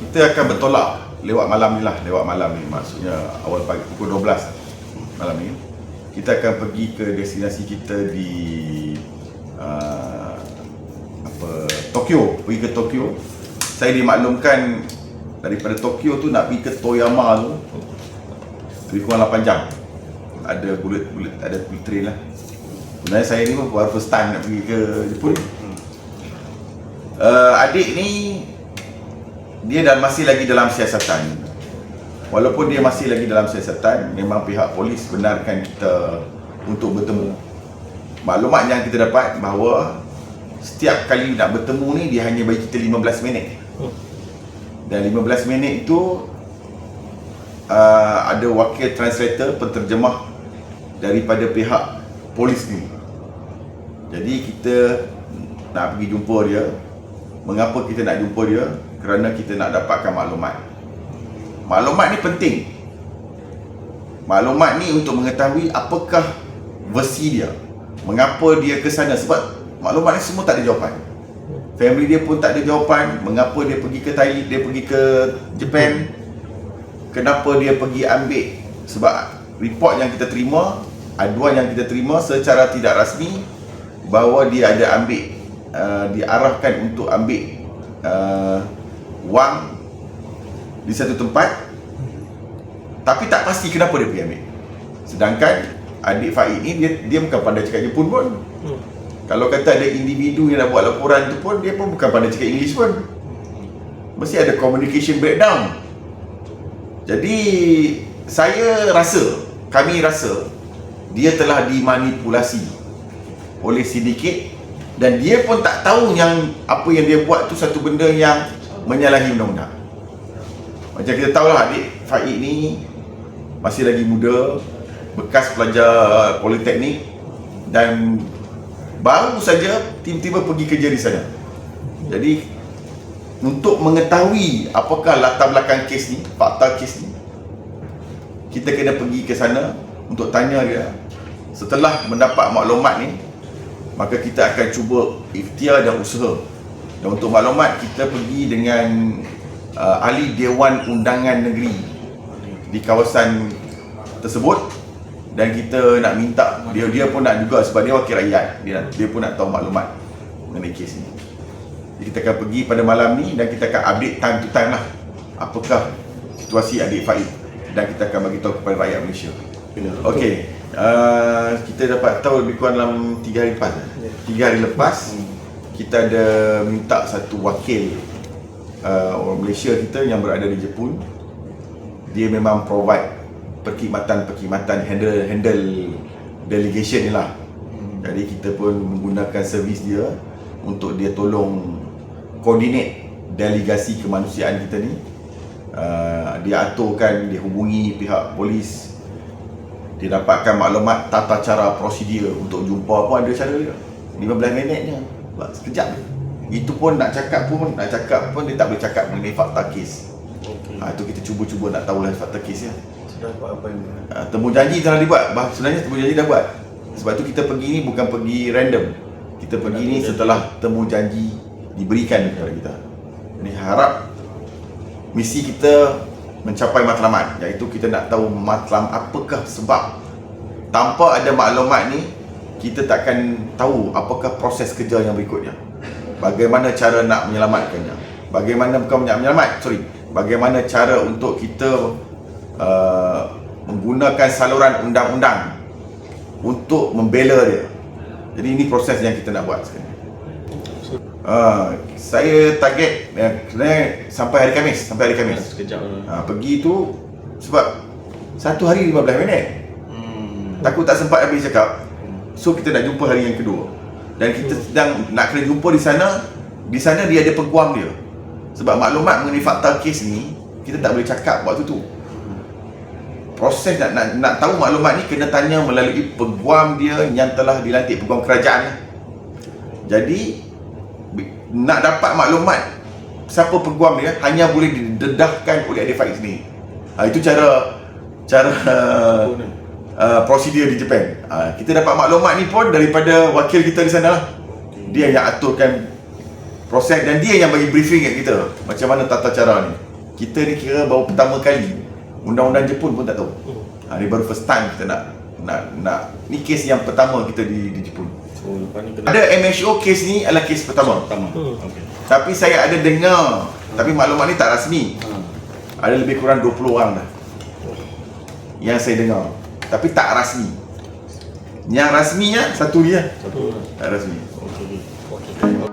kita akan bertolak lewat malam ni lah lewat malam ni. Maksudnya awal pagi pukul 12 malam ni kita akan pergi ke destinasi kita di uh, apa Tokyo. Pergi ke Tokyo. Saya dimaklumkan daripada Tokyo tu nak pergi ke Toyama tu lebih kurang 8 jam. Ada bullet bullet ada bullet train lah. Sebenarnya saya ni pun baru first time nak pergi ke Jepun. Uh, adik ni dia dah masih lagi dalam siasatan. Walaupun dia masih lagi dalam siasatan memang pihak polis benarkan kita untuk bertemu. Maklumat yang kita dapat bahawa setiap kali nak bertemu ni dia hanya bagi kita 15 minit. Dan 15 minit itu uh, ada wakil translator penterjemah daripada pihak polis ni. Jadi kita nak pergi jumpa dia. Mengapa kita nak jumpa dia kerana kita nak dapatkan maklumat. Maklumat ni penting. Maklumat ni untuk mengetahui apakah versi dia mengapa dia ke sana. Sebab maklumat ni semua tak ada jawapan. Family dia pun tak ada jawapan mengapa dia pergi ke Thailand dia pergi ke Japan kenapa dia pergi ambil. Sebab report yang kita terima aduan yang kita terima secara tidak rasmi bahawa dia ada ambil uh, diarahkan untuk ambil uh, wang di satu tempat tapi tak pasti kenapa dia pergi ambil. Sedangkan adik Faid ni dia dia bukan pandai cakap Jepun pun. Hmm. kalau kata ada individu yang nak buat laporan tu pun dia pun bukan pandai cakap English pun. Mesti ada communication breakdown. Jadi saya rasa kami rasa dia telah dimanipulasi oleh sindiket dan dia pun tak tahu yang apa yang dia buat tu satu benda yang menyalahi undang-undang. Macam kita tahulah adik Faid ni masih lagi muda bekas pelajar politeknik dan baru saja tiba-tiba pergi kerja di sana. Jadi untuk mengetahui apakah latar belakang kes ni fakta kes ni kita kena pergi ke sana untuk tanya dia. Setelah mendapat maklumat ni maka kita akan cuba ikhtiar dan usaha dan untuk maklumat kita pergi dengan uh, ahli Dewan Undangan Negeri di kawasan tersebut. Dan kita nak minta dia dia pun nak juga sebab dia wakil rakyat. Dia nak, dia pun nak tahu maklumat mengenai kes ni. Jadi kita akan pergi pada malam ni dan kita akan update time to time lah. Apakah situasi adik Faid dan kita akan bagi tahu kepada rakyat Malaysia. Okey, uh, kita dapat tahu lebih kurang dalam 3 hari lepas. Ya. 3 hari lepas kita ada minta satu wakil uh, orang Malaysia kita yang berada di Jepun. Dia memang provide perkhidmatan-perkhidmatan handle handle delegation ni lah. Jadi kita pun menggunakan servis dia untuk dia tolong coordinate delegasi kemanusiaan kita ni. Uh, dia aturkan, dia hubungi pihak polis dia dapatkan maklumat tata cara prosedur untuk jumpa pun ada cara dia 15 minit je sekejap je. Itu pun nak cakap pun nak cakap pun dia tak boleh cakap mengenai fakta kes. Okey. ha, itu kita cuba-cuba nak tahu lah fakta kes ya. Sudah buat apa yang ha, temu janji telah dibuat. Bah- sebenarnya temu janji dah buat. Sebab tu kita pergi ni bukan pergi random. Kita pergi ni setelah temu janji diberikan kepada kita. Jadi harap misi kita mencapai matlamat. Iaitu kita nak tahu matlam apakah sebab tanpa ada maklumat ni kita takkan tahu apakah proses kerja yang berikutnya bagaimana cara nak menyelamatkannya bagaimana bukan nak menyelamat sorry bagaimana cara untuk kita uh, menggunakan saluran undang-undang untuk membela dia jadi ini proses yang kita nak buat sekarang Uh, saya target uh, sebenarnya sampai hari Khamis sampai hari Khamis Sekejap lah. Ha, pergi tu sebab satu hari 15 minit. Hmm. Takut tak sempat habis cakap. So kita nak jumpa hari yang kedua. Dan kita sedang nak kena jumpa di sana. Di sana dia ada peguam dia. Sebab maklumat mengenai fakta kes ni kita tak boleh cakap waktu tu. Proses nak, nak nak tahu maklumat ni kena tanya melalui peguam dia yang telah dilantik peguam kerajaan. lah. Jadi nak dapat maklumat siapa peguam dia hanya boleh didedahkan oleh adik Faiz ni. Ha, itu cara cara uh, prosedur di Japan. Uh, kita dapat maklumat ni pun daripada wakil kita di sana lah. Dia yang aturkan proses dan dia yang bagi briefing kat kita macam mana tata cara ni. kita ni kira baru pertama kali undang-undang Jepun pun tak tahu. Hmm. Ha, ni baru first time kita nak nak nak ni kes yang pertama kita di di Jepun. So kena Ada MHO kes ni adalah kes pertama. pertama. Hmm. Okey. Tapi saya ada dengar tapi maklumat ni tak rasmi. Ha. Ada lebih kurang 20 orang dah. Yang saya dengar. Tapi tak rasmi. Yang rasminya satu dia. Satu. Tak rasmi. Okey. Okey.